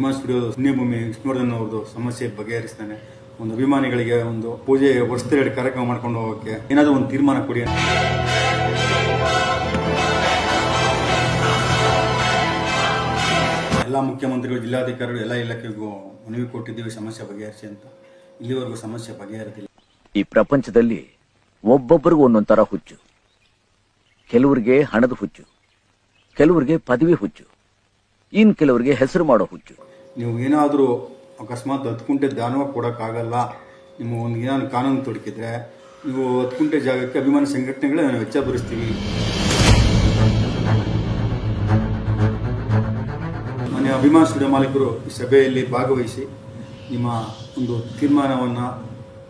ವಿಮಾನ ಸ್ಟುಡಿಯೋ ಪುಣ್ಯಭೂಮಿ ವಿಷ್ಣುವರ್ಧನ್ ಅವ್ರದ್ದು ಸಮಸ್ಯೆ ಬಗೆಹರಿಸ್ತಾನೆ. ಒಂದು ಅಭಿಮಾನಿಗಳಿಗೆ ಒಂದು ಪೂಜೆ ವರ್ಷದ ಕಾರ್ಯಕ್ರಮ ಮಾಡ್ಕೊಂಡು ಹೋಗೋಕೆ ಏನಾದರೂ ಒಂದು ತೀರ್ಮಾನ ಕೊಡಿ ಎಲ್ಲ ಮುಖ್ಯಮಂತ್ರಿಗಳು, ಜಿಲ್ಲಾಧಿಕಾರಿಗಳು ಎಲ್ಲ ಇಲಾಖೆಗೂ ಮನವಿ ಕೊಟ್ಟಿದ್ದೀವಿ ಸಮಸ್ಯೆ ಬಗೆಹರಿಸಿ ಅಂತ. ಇಲ್ಲಿವರೆಗೂ ಸಮಸ್ಯೆ ಬಗೆಹರಿದಿಲ್ಲ. ಈ ಪ್ರಪಂಚದಲ್ಲಿ ಒಬ್ಬೊಬ್ಬರಿಗೂ ಒಂದೊಂದ್ ತರ ಹುಚ್ಚು. ಕೆಲವರಿಗೆ ಹಣದ ಹುಚ್ಚು. ಕೆಲವರಿಗೆ ಪದವಿ ಹುಚ್ಚು. ಇನ್ ಕೆಲವರಿಗೆ ಹೆಸರು ಮಾಡೋ ಹುಚ್ಚು. ನೀವು ಏನಾದರೂ ಅಕಸ್ಮಾತ್ ಹತ್ತು ಕುಂಟೆ ಕೊಡೋಕ್ಕಾಗಲ್ಲ, ನಿಮ್ಮ ಒಂದು ಏನಾದ್ರು ಕಾನೂನು ತೊಡಕಿದ್ರೆ, ನೀವು ಹತ್ತು ಕುಂಟೆ ಜಾಗಕ್ಕೆ ಅಭಿಮಾನ ಸಂಘಟನೆಗಳೇ ನಾನು ವೆಚ್ಚ ಭರಿಸ್ತೀವಿ. ಮನೆ ಅಭಿಮಾನ ಸ್ಟುಡಿಯೋ ಮಾಲೀಕರು, ಈ ಸಭೆಯಲ್ಲಿ ಭಾಗವಹಿಸಿ ನಿಮ್ಮ ಒಂದು ತೀರ್ಮಾನವನ್ನು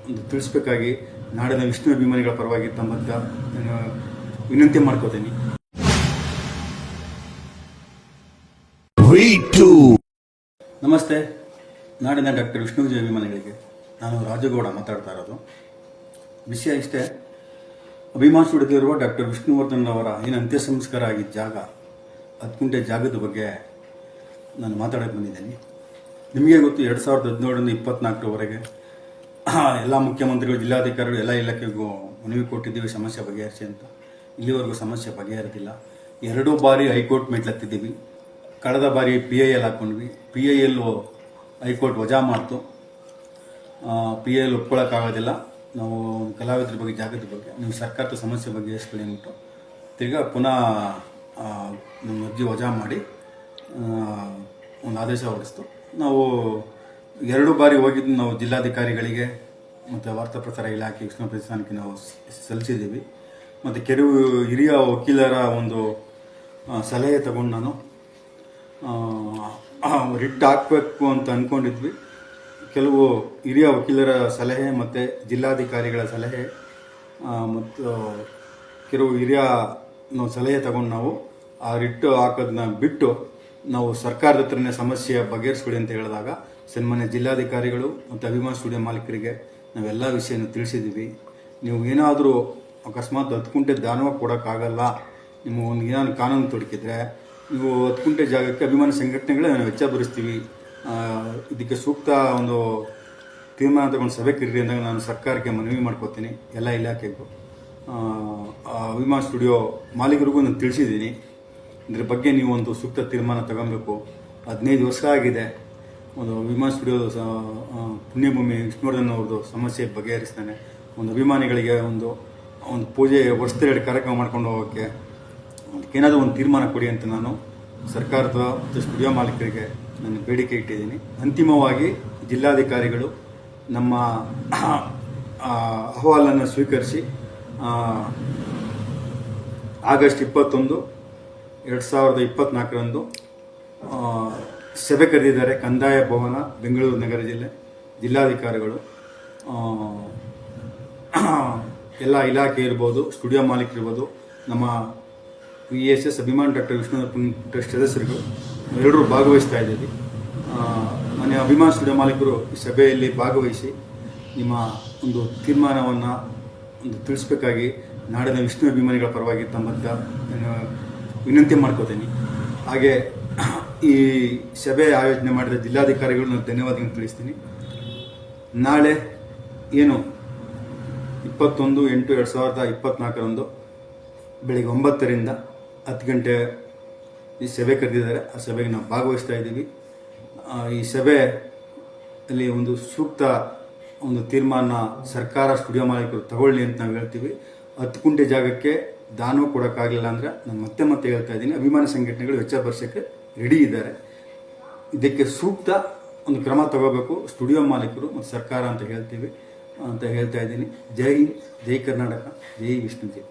ಒಂದು ತಿಳಿಸ್ಬೇಕಾಗಿ ನಾಡಿನ ವಿಷ್ಣು ಅಭಿಮಾನಿಗಳ ಪರವಾಗಿ ತಮ್ಮ ನಾನು ವಿನಂತಿ ಮಾಡ್ಕೋತೀನಿ. ನಮಸ್ತೆ. ನಾಡಿನ ಡಾಕ್ಟರ್ ವಿಷ್ಣು ವಿಜಯ ಅಭಿಮಾನಿಗಳಿಗೆ. ನಾನು ರಾಜಗೌಡ ಮಾತಾಡ್ತಾ ಇರೋದು. ವಿಷಯ ಇಷ್ಟೇ. ಅಭಿಮಾನ ಸ್ಟುಡಿಯೋದಲ್ಲಿರುವ ಡಾಕ್ಟರ್ ವಿಷ್ಣುವರ್ಧನ್ ಅವರ ಏನು ಅಂತ್ಯ ಸಂಸ್ಕಾರ ಆಗಿದ್ದ ಜಾಗ ಹತ್ತು ಜಾಗದ ಬಗ್ಗೆ ನಾನು ಮಾತಾಡೋಕೆ ಬಂದಿದ್ದೀನಿ. ನಿಮಗೆ ಗೊತ್ತು, ಎರಡು ಸಾವಿರದ ಹದಿನೇಳರಿಂದ ಇಪ್ಪತ್ನಾಲ್ಕರವರೆಗೆ ಎಲ್ಲ ಮುಖ್ಯಮಂತ್ರಿಗಳು, ಜಿಲ್ಲಾಧಿಕಾರಿಗಳು, ಎಲ್ಲ ಇಲಾಖೆಗೂ ಮನವಿ ಕೊಟ್ಟಿದ್ದೀವಿ, ಸಮಸ್ಯೆ ಬಗೆಹರಿಸಿ ಅಂತ. ಇಲ್ಲಿವರೆಗೂ ಸಮಸ್ಯೆ ಬಗೆಹರಿದಿಲ್ಲ. ಎರಡೂ ಬಾರಿ ಹೈಕೋರ್ಟ್ ಮೆಟ್ಲತ್ತಿದ್ದೀವಿ. ಕಳೆದ ಬಾರಿ P I L ಹಾಕ್ಕೊಂಡ್ವಿ P I L high court ವಜಾ ಮಾಡ್ತು. ಪಿ ಐ ಎಲ್ ಒಪ್ಕೊಳ್ಳೋಕ್ಕಾಗೋದಿಲ್ಲ ನಾವು ಕಲಾವಿದ್ರ ಬಗ್ಗೆ, ಜಾಗೃತಿ ಬಗ್ಗೆ ನೀವು ಸರ್ಕಾರದ ಸಮಸ್ಯೆ ಬಗ್ಗೆ ಎಸ್ಕೊಳ್ಳಿ ಅಂದ್ಬಿಟ್ಟು ತಿರ್ಗಾ ಪುನಃ ನಮ್ಮ ಅರ್ಜಿ ವಜಾ ಮಾಡಿ ಒಂದು ಆದೇಶ ಹೊರಡಿಸ್ತು. ನಾವು ಎರಡು ಬಾರಿ ಹೋಗಿದ್ದು ನಾವು ಜಿಲ್ಲಾಧಿಕಾರಿಗಳಿಗೆ ಮತ್ತು ವಾರ್ತಾ ಪ್ರಸಾರ ಇಲಾಖೆ ಉಷ್ಣ ಪ್ರತಿಷ್ಠಾನಕ್ಕೆ ನಾವು ಸಲ್ಲಿಸಿದ್ದೀವಿ. ಮತ್ತು ಕೆಲವು ಹಿರಿಯ ವಕೀಲರ ಒಂದು ಸಲಹೆ ತಗೊಂಡು ನಾನು ರಿಟ್ ಹಾಕಬೇಕು ಅಂತ ಅಂದ್ಕೊಂಡಿದ್ವಿ ಕೆಲವು ಹಿರಿಯ ವಕೀಲರ ಸಲಹೆ ಮತ್ತು ಜಿಲ್ಲಾಧಿಕಾರಿಗಳ ಸಲಹೆ ಮತ್ತು ಕೆಲವು ಹಿರಿಯ ಸಲಹೆ ತಗೊಂಡು ನಾವು ಆ ರಿಟ್ಟು ಹಾಕೋದನ್ನ ಬಿಟ್ಟು ನಾವು ಸರ್ಕಾರದ ಹತ್ರನೇ ಸಮಸ್ಯೆ ಬಗೆಹರಿಸ್ಕೊಡಿ ಅಂತ ಹೇಳಿದಾಗ ಸನ್ಮಾನ್ಯ ಜಿಲ್ಲಾಧಿಕಾರಿಗಳು ಮತ್ತು ಅಭಿಮಾನ ಸ್ಟುಡಿಯೋ ಮಾಲೀಕರಿಗೆ ನಾವೆಲ್ಲ ವಿಷಯನ ತಿಳಿಸಿದ್ದೀವಿ. ನೀವು ಏನಾದರೂ ಅಕಸ್ಮಾತ್ ಹತ್ತು ಕುಂಟೆ ದಾನವಾಗಿ ಕೊಡೋಕ್ಕಾಗಲ್ಲ, ನಿಮ್ಮ ಒಂದು ಏನಾದ್ರು ಕಾನೂನು ತೊಡಕಿದ್ರೆ ನೀವು ಹತ್ತು ಕುಂಟೆ ಜಾಗಕ್ಕೆ ಅಭಿಮಾನ ಸಂಘಟನೆಗಳೇ ವೆಚ್ಚ ಭರಿಸ್ತೀವಿ. ಇದಕ್ಕೆ ಸೂಕ್ತ ಒಂದು ತೀರ್ಮಾನ ತಗೊಂಡು ಸಭೆ ಕರೀರಿ ಅಂದಾಗ ನಾನು ಸರ್ಕಾರಕ್ಕೆ ಮನವಿ ಮಾಡ್ಕೋತೀನಿ. ಎಲ್ಲ ಇಲಾಖೆಗೂ. ವಿಮಾನ ಸ್ಟುಡಿಯೋ ಮಾಲೀಕರಿಗೂ ನಾನು ತಿಳಿಸಿದ್ದೀನಿ. ಇದ್ರ ಬಗ್ಗೆ ನೀವು ಒಂದು ಸೂಕ್ತ ತೀರ್ಮಾನ ತಗೊಬೇಕು ಹದಿನೈದು ವರ್ಷ ಆಗಿದೆ. ಒಂದು ಅಭಿಮಾನ ಸ್ಟುಡಿಯೋ ಪುಣ್ಯಭೂಮಿ ವಿಷ್ಣುವರ್ಧನ್ ಅವ್ರದ್ದು ಸಮಸ್ಯೆ ಬಗೆಹರಿಸ್ತಾನೆ. ಒಂದು ಅಭಿಮಾನಿಗಳಿಗೆ ಒಂದು ಒಂದು ಪೂಜೆ ವರ್ಷದೆರಡು ಕಾರ್ಯಕ್ರಮ ಮಾಡ್ಕೊಂಡು ಹೋಗೋಕ್ಕೆ ಅದಕ್ಕೇನಾದರೂ ಒಂದು ತೀರ್ಮಾನ ಕೊಡಿ ಅಂತ ನಾನು ಸರ್ಕಾರದ ಮತ್ತು ಸ್ಟುಡಿಯೋ ಮಾಲೀಕರಿಗೆ ನಾನು ಬೇಡಿಕೆ ಇಟ್ಟಿದ್ದೀನಿ. ಅಂತಿಮವಾಗಿ ಜಿಲ್ಲಾಧಿಕಾರಿಗಳು ನಮ್ಮ ಅಹವಾಲನ್ನು ಸ್ವೀಕರಿಸಿ ಆಗಸ್ಟ್ ಇಪ್ಪತ್ತೊಂದು, ಎರಡು ಸಾವಿರದ ಇಪ್ಪತ್ನಾಲ್ಕರಂದು ಸಭೆ ಕರೆದಿದ್ದಾರೆ ಕಂದಾಯ ಭವನ, ಬೆಂಗಳೂರು ನಗರ ಜಿಲ್ಲೆ ಜಿಲ್ಲಾಧಿಕಾರಿಗಳು. ಎಲ್ಲ ಇಲಾಖೆ ಇರ್ಬೋದು, ಸ್ಟುಡಿಯೋ ಮಾಲೀಕರಿರ್ಬೋದು, ನಮ್ಮ V S S Abhiman doctor Vishnu trust ಸದಸ್ಯರುಗಳು. ಎಲ್ಲರೂ ಭಾಗವಹಿಸ್ತಾ ಇದ್ದೀವಿ. ಮನೆಯ ಮನೆ ಅಭಿಮಾನ ಸ್ಟುಡಿಯೋ ಮಾಲೀಕರು ಈ ಸಭೆಯಲ್ಲಿ ಭಾಗವಹಿಸಿ ನಿಮ್ಮ ಒಂದು ತೀರ್ಮಾನವನ್ನು ಒಂದು ತಿಳಿಸ್ಬೇಕಾಗಿ ನಾಡಿನ ವಿಷ್ಣು ಅಭಿಮಾನಿಗಳ ಪರವಾಗಿ ತಮ್ಮ ವಿನಂತಿ ಮಾಡ್ಕೋತೀನಿ. ಹಾಗೆ ಈ ಸಭೆ ಆಯೋಜನೆ ಮಾಡಿದ ಜಿಲ್ಲಾಧಿಕಾರಿಗಳು ನಾನು ಧನ್ಯವಾದಗಳನ್ನು ತಿಳಿಸ್ತೀನಿ. ನಾಳೆ ಏನು ಇಪ್ಪತ್ತೊಂದು ಎಂಟು ಎರಡು ಸಾವಿರದ ಇಪ್ಪತ್ತ್ನಾಲ್ಕರಂದು ಬೆಳಿಗ್ಗೆ ಒಂಬತ್ತರಿಂದ ಹತ್ತು ಗಂಟೆ ಈ ಸಭೆ ಕರೆದಿದ್ದಾರೆ. ಆ ಸಭೆಗೆ ನಾವು ಭಾಗವಹಿಸ್ತಾ ಇದ್ದೀವಿ. ಈ ಸಭೆ ಅಲ್ಲಿ ಒಂದು ಸೂಕ್ತ ಒಂದು ತೀರ್ಮಾನ ಸರ್ಕಾರ ಸ್ಟುಡಿಯೋ ಮಾಲೀಕರು ತಗೊಳ್ಳಿ ಅಂತ ನಾವು ಹೇಳ್ತೀವಿ. ಹತ್ತು ಕುಂಟೆ ಜಾಗಕ್ಕೆ ದಾನವೂ ಕೊಡೋಕ್ಕಾಗಲಿಲ್ಲ ಅಂದರೆ ನಾನು ಮತ್ತೆ ಮತ್ತೆ ಹೇಳ್ತಾ ಇದ್ದೀನಿ. ಅಭಿಮಾನ ಸಂಘಟನೆಗಳು ವೆಚ್ಚ ಭರಿಸೋಕ್ಕೆ ರೆಡಿ ಇದ್ದಾರೆ. ಇದಕ್ಕೆ ಸೂಕ್ತ ಒಂದು ಕ್ರಮ ತಗೋಬೇಕು. ಸ್ಟುಡಿಯೋ ಮಾಲೀಕರು ಮತ್ತು ಸರ್ಕಾರ ಅಂತ ಹೇಳ್ತೀವಿ. ಅಂತ ಹೇಳ್ತಾ ಇದ್ದೀನಿ. ಜೈ ಜೈ ಕರ್ನಾಟಕ, ಜೈ ವಿಷ್ಣು ಜೈ.